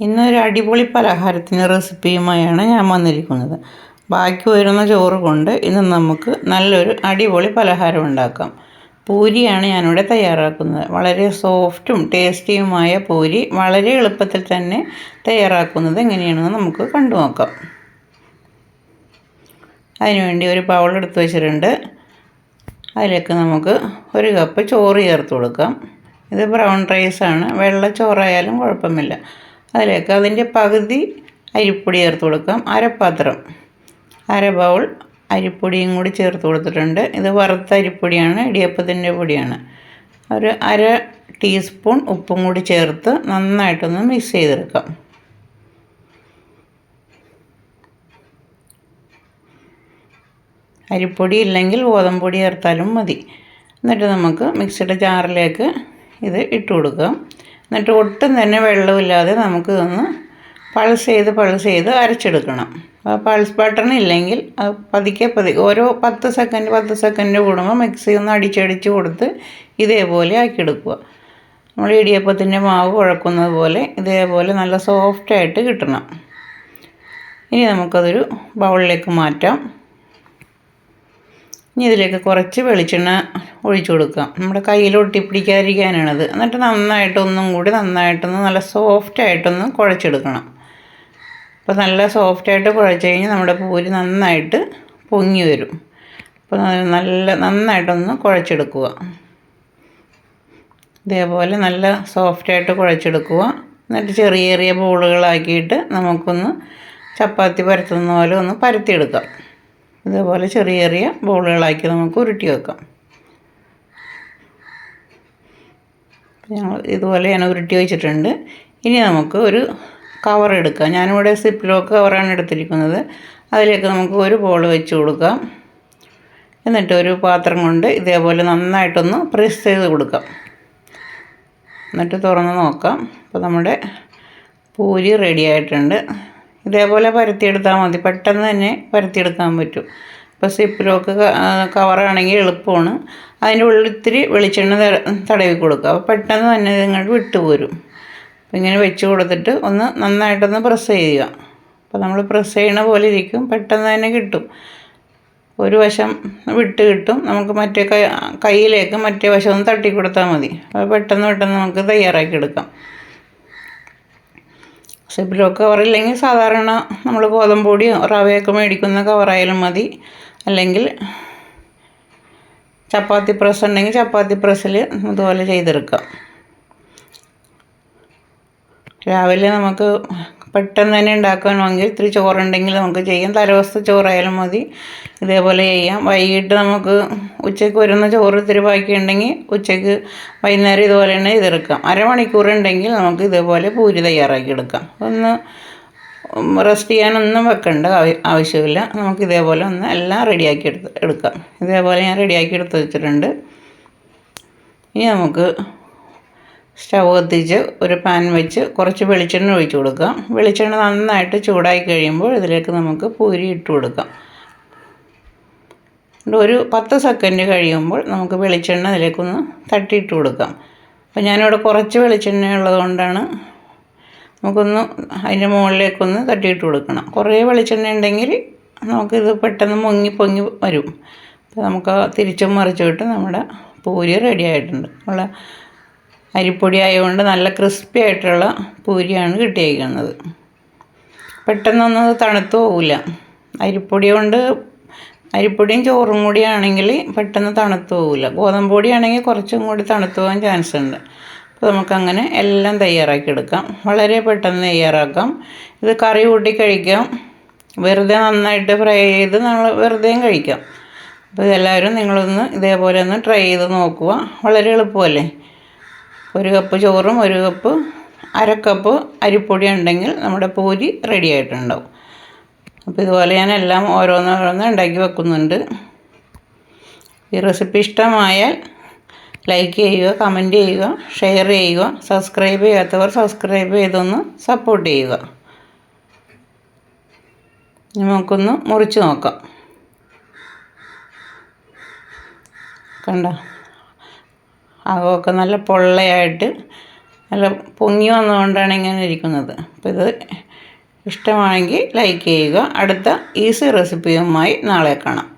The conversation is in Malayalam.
ഇന്നൊരു അടിപൊളി പലഹാരത്തിന്റെ റെസിപ്പിയുമായാണ് ഞാൻ വന്നിരിക്കുന്നത്. ബാക്കി വരുന്ന ചോറ് കൊണ്ട് ഇന്ന് നമുക്ക് നല്ലൊരു അടിപൊളി പലഹാരം ഉണ്ടാക്കാം. പൂരിയാണ് ഞാനിവിടെ തയ്യാറാക്കുന്നത്. വളരെ സോഫ്റ്റും ടേസ്റ്റിയുമായ പൂരി വളരെ എളുപ്പത്തിൽ തന്നെ തയ്യാറാക്കുന്നത് എങ്ങനെയാണെന്ന് നമുക്ക് കണ്ടു നോക്കാം. അതിനുവേണ്ടി ഒരു ബൗൾ എടുത്ത് വെച്ചിട്ടുണ്ട്. അതിലേക്ക് നമുക്ക് ഒരു കപ്പ് ചോറ് ചേർത്ത് കൊടുക്കാം. ഇത് ബ്രൗൺ റൈസാണ്. വെള്ള ചോറായാലും കുഴപ്പമില്ല. അതിലേക്ക് അതിന്റെ പകുതി അരിപ്പൊടി ചേർത്ത് കൊടുക്കാം. അരപ്പാത്രം അര ബൗൾ അരിപ്പൊടിയും കൂടി ചേർത്ത് കൊടുത്തിട്ടുണ്ട്. ഇത് വറുത്ത അരിപ്പൊടിയാണ് ഇടിയപ്പത്തിന്റെ പൊടിയാണ്. ഒരു അര ടീസ്പൂൺ ഉപ്പും കൂടി ചേർത്ത് നന്നായിട്ടൊന്ന് മിക്സ് ചെയ്തെടുക്കാം. അരിപ്പൊടി ഇല്ലെങ്കിൽ ഗോതമ്പൊടി ചേർത്താലും മതി. എന്നിട്ട് നമുക്ക് മിക്സിയുടെ ജാറിലേക്ക് ഇത് ഇട്ട് കൊടുക്കാം. എന്നിട്ട് ഒട്ടും തന്നെ വെള്ളമില്ലാതെ നമുക്ക് ഇതൊന്ന് പൾസ് ചെയ്ത് പൾസ് ചെയ്ത് അരച്ചെടുക്കണം. ആ പൾസ് ബട്ടൺ ഇല്ലെങ്കിൽ പതുക്കെ പതുക്കെ ഓരോ പത്ത് സെക്കൻഡ് പത്ത് സെക്കൻഡ് കൂടുമ്പോൾ മിക്സി ഒന്ന് അടിച്ചടിച്ച് കൊടുത്ത് ഇതേപോലെ ആക്കിയെടുക്കുക. നമ്മൾ ഇടിയപ്പത്തിന്റെ മാവ് കുഴക്കുന്നത് പോലെ ഇതേപോലെ നല്ല സോഫ്റ്റായിട്ട് കിട്ടണം. ഇനി നമുക്കതൊരു ബൗളിലേക്ക് മാറ്റാം. ഇനി ഇതിലേക്ക് കുറച്ച് വെളിച്ചെണ്ണ ഒഴിച്ചു കൊടുക്കുക. നമ്മുടെ കയ്യിൽ ഒട്ടിപ്പിടിക്കാതിരിക്കാനാണത് എന്നിട്ട് നന്നായിട്ടൊന്നും കൂടി നന്നായിട്ടൊന്ന് നല്ല സോഫ്റ്റായിട്ടൊന്ന് കുഴച്ചെടുക്കണം. അപ്പോൾ നല്ല സോഫ്റ്റായിട്ട് കുഴച്ച് കഴിഞ്ഞാൽ നമ്മുടെ പൂരി നന്നായിട്ട് പൊങ്ങി വരും. അപ്പോൾ നല്ല നന്നായിട്ടൊന്ന് കുഴച്ചെടുക്കുക. ഇതേപോലെ നല്ല സോഫ്റ്റായിട്ട് കുഴച്ചെടുക്കുക. എന്നിട്ട് ചെറിയ ചെറിയ ബോളുകളാക്കിയിട്ട് നമുക്കൊന്ന് ചപ്പാത്തി പരത്തുന്ന പോലെ ഒന്ന് പരത്തിയെടുക്കാം. ഇതേപോലെ ചെറിയ ചെറിയ ബോളുകളാക്കി നമുക്ക് ഉരുട്ടി വെക്കാം. ഞങ്ങൾ ഇതുപോലെ ഞാൻ ഉരുട്ടി വെച്ചിട്ടുണ്ട്. ഇനി നമുക്ക് ഒരു കവർ എടുക്കാം. ഞാനിവിടെ സിപ്പ് ലോക്ക് കവറാണ് എടുത്തിരിക്കുന്നത്. അതിലേക്ക് നമുക്ക് ഒരു ബോൾ വെച്ച് കൊടുക്കാം. എന്നിട്ട് ഒരു പാത്രം കൊണ്ട് ഇതേപോലെ നന്നായിട്ടൊന്ന് പ്രസ് ചെയ്ത് കൊടുക്കാം. എന്നിട്ട് തുറന്ന് നോക്കാം. അപ്പോൾ നമ്മുടെ പൂരി റെഡി ആയിട്ടുണ്ട്. ഇതേപോലെ പരത്തിയെടുത്താൽ മതി. പെട്ടെന്ന് തന്നെ പരത്തിയെടുക്കാൻ പറ്റും. ഇപ്പോൾ സിപ്പ് കവറാണെങ്കിൽ എളുപ്പമാണ്. അതിന്റെ ഉള്ളിൽ ഇത്തിരി വെളിച്ചെണ്ണ തടവി കൊടുക്കുക. അപ്പോൾ പെട്ടെന്ന് തന്നെ ഇതിങ്ങോട്ട് വിട്ടുപോരും അപ്പോൾ ഇങ്ങനെ വെച്ച് കൊടുത്തിട്ട് ഒന്ന് നന്നായിട്ടൊന്ന് പ്രസ് ചെയ്യുക. അപ്പോൾ നമ്മൾ പ്രസ് ചെയ്യണ പോലെ ഇരിക്കും. പെട്ടെന്ന് തന്നെ കിട്ടും. ഒരു വശം വിട്ട് കിട്ടും. നമുക്ക് മറ്റേ കൈ കയ്യിലേക്ക് മറ്റേ വശം ഒന്ന് തട്ടി കൊടുത്താൽ മതി. അപ്പോൾ പെട്ടെന്ന് പെട്ടെന്ന് നമുക്ക് തയ്യാറാക്കി എടുക്കാം. സിബിലോ കവറില്ലെങ്കിൽ സാധാരണ നമ്മൾ ഗോതമ്പൊടിയോ റവയൊക്കെ മേടിക്കുന്ന കവറായാലും മതി. അല്ലെങ്കിൽ ചപ്പാത്തി പ്രസ് ഉണ്ടെങ്കിൽ ചപ്പാത്തി പ്രസ്സിൽ ഇതുപോലെ ചെയ്തെടുക്കാം. രാവിലെ നമുക്ക് പെട്ടെന്ന് തന്നെ ഉണ്ടാക്കണമെങ്കിൽ ഇത്തിരി ചോറുണ്ടെങ്കിൽ നമുക്ക് ചെയ്യാം. തലേദിവസത്തെ ചോറായാലും മതി. ഇതേപോലെ ചെയ്യാം. വൈകിട്ട് നമുക്ക് ഉച്ചയ്ക്ക് വരുന്ന ചോറ് ഇത്തിരി ബാക്കിയുണ്ടെങ്കിൽ ഉച്ചയ്ക്ക് വൈകുന്നേരം ഇതുപോലെ തന്നെ ഇതെടുക്കാം. അരമണിക്കൂർ ഉണ്ടെങ്കിൽ നമുക്ക് ഇതേപോലെ പൂരി തയ്യാറാക്കി എടുക്കാം. ഒന്ന് റെസ്റ്റ് ചെയ്യാനൊന്നും വെക്കേണ്ട ആവശ്യമില്ല. നമുക്ക് ഇതേപോലെ ഒന്ന് എല്ലാം റെഡിയാക്കി എടുത്ത് എടുക്കാം. ഇതേപോലെ ഞാൻ റെഡിയാക്കി എടുത്ത് വെച്ചിട്ടുണ്ട്. ഇനി നമുക്ക് സ്റ്റൗ കത്തിച്ച് ഒരു പാൻ വെച്ച് കുറച്ച് വെളിച്ചെണ്ണ ഒഴിച്ച് കൊടുക്കാം. വെളിച്ചെണ്ണ നന്നായിട്ട് ചൂടായി കഴിയുമ്പോൾ ഇതിലേക്ക് നമുക്ക് പൂരി ഇട്ട് കൊടുക്കാം. ഒരു പത്ത് സെക്കൻഡ് കഴിയുമ്പോൾ നമുക്ക് വെളിച്ചെണ്ണ അതിലേക്കൊന്ന് തട്ടിയിട്ട് കൊടുക്കാം. അപ്പോൾ ഞാനിവിടെ കുറച്ച് വെളിച്ചെണ്ണ ഉള്ളതുകൊണ്ടാണ് നമുക്കൊന്ന് അതിന്റെ മുകളിലേക്കൊന്ന് തട്ടിയിട്ട് കൊടുക്കണം. കുറേ വെളിച്ചെണ്ണ ഉണ്ടെങ്കിൽ നമുക്കിത് പെട്ടെന്ന് മുങ്ങി പൊങ്ങി വരും. അപ്പോൾ നമുക്ക് തിരിച്ചും മറിച്ചും ഇട്ട് നമ്മുടെ പൂരി റെഡി ആയിട്ടുണ്ട്. ഉള്ള അരിപ്പൊടി ആയതുകൊണ്ട് നല്ല ക്രിസ്പി ആയിട്ടുള്ള പൂരിയാണ് കിട്ടിയിരിക്കുന്നത്. പെട്ടെന്നൊന്നും തണുത്ത് പോകില്ല അരിപ്പൊടി കൊണ്ട് അരിപ്പൊടിയും ചോറും കൂടി ആണെങ്കിൽ പെട്ടെന്ന് തണുത്ത് പോകില്ല ഗോതമ്പ് പൊടി ആണെങ്കിൽ കുറച്ചും കൂടി തണുത്ത് പോകാൻ ചാൻസ് ഉണ്ട്. അപ്പോൾ നമുക്കങ്ങനെ എല്ലാം തയ്യാറാക്കി എടുക്കാം. വളരെ പെട്ടെന്ന് തയ്യാറാക്കാം. ഇത് കറി കൂട്ടി കഴിക്കാം. വെറുതെ നന്നായിട്ട് ഫ്രൈ ചെയ്ത് നമ്മൾ വെറുതെയും കഴിക്കാം. അപ്പോൾ ഇതെല്ലാവരും നിങ്ങളൊന്ന് ഇതേപോലെ ഒന്ന് ട്രൈ ചെയ്ത് നോക്കുക. വളരെ എളുപ്പമല്ലേ? ഒരു കപ്പ് ചോറും ഒരു കപ്പ് അര കപ്പ് അരിപ്പൊടി ഉണ്ടെങ്കിൽ നമ്മുടെ പൂരി റെഡി ആയിട്ടുണ്ടാവും. അപ്പോൾ ഇതുപോലെ ഞാൻ എല്ലാം ഓരോന്നോരോന്ന് ഉണ്ടാക്കി വെക്കുന്നുണ്ട്. ഈ റെസിപ്പി ഇഷ്ടമായാൽ ലൈക്ക് ചെയ്യുക കമന്റ് ചെയ്യുക ഷെയർ ചെയ്യുക സബ്സ്ക്രൈബ് ചെയ്യാത്തവർ സബ്സ്ക്രൈബ് ചെയ്തൊന്ന് സപ്പോർട്ട് ചെയ്യുക. നമുക്കൊന്ന് മുറിച്ച് നോക്കാം. കണ്ടോ? അകമൊക്കെ നല്ല പൊള്ളയായിട്ട് നല്ല പൊങ്ങി വന്നുകൊണ്ടാണ് ഇങ്ങനെ ഇരിക്കുന്നത്. അപ്പോൾ ഇത് ഇഷ്ടമാണെങ്കിൽ ലൈക്ക് ചെയ്യുക. അടുത്ത ഈസി റെസിപ്പിയുമായി നാളെ കാണാം.